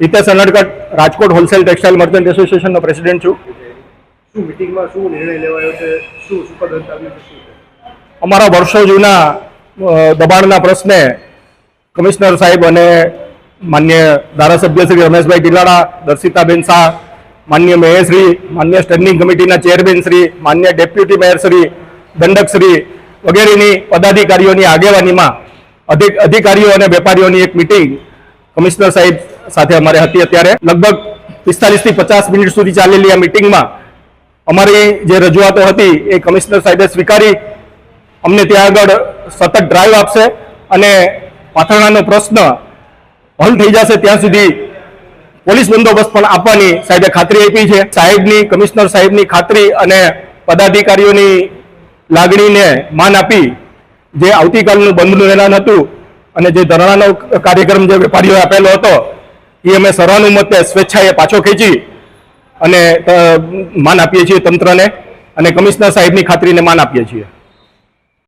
Hitesh Anadkat Rajkot wholesale textile merchant એસોસિએશનનો president છું. શું મિટિંગમાં શું નિર્ણય લેવાયો છે? શું સુપર અંત આવ્યું છે? અમારા વર્ષો જૂના દબાણના પ્રશ્ને કમિશનર સાહેબ અને માન્ય ધારાસભ્ય શ્રી રમેશભાઈ ગિલાડા દર્શિતાબેન શાહ માન્ય મેયર શ્રી માન્ય સ્ટેન્ડિંગ કમિટીના ચેરમેન શ્રી માન્ય ડેપ્યુટી મેયર શ્રી દંડક શ્રી વગેરેની પદાધિકારીઓની આગેવાનીમાં અધિક અધિકારીઓ અને વેપારીઓની એક મિટિંગ કમિશનર સાહેબ સાથે અમારે હતી અત્યારે. લગભગ પિસ્તાલીસથી પચાસ મિનિટ સુધી ચાલેલી આ મિટિંગમાં અમારી જે રજૂઆતો હતી એ કમિશનર સાહેબે સ્વીકારી. અમને ત્યાં આગળ સતત ડ્રાઈવ આપશે અને પાથરણાનો પ્રશ્ન હલ થઈ જશે ત્યાં સુધી પોલીસ બંદોબસ્ત પણ આપવાની સાહેબે ખાતરી આપી છે. સાહેબની, કમિશનર સાહેબની ખાતરી અને પદાધિકારીઓની લાગણીને માન આપી જે આવતીકાલનું બંધનું એલાન હતું અને જે ધરણાનો કાર્યક્રમ જે વેપારીઓએ આપેલો હતો, એ અમે સર્વાનુમતે સ્વેચ્છાએ પાછો ખેંચી અને માન આપીએ છીએ તંત્રને અને કમિશનર સાહેબની ખાતરીને માન આપીએ છીએ.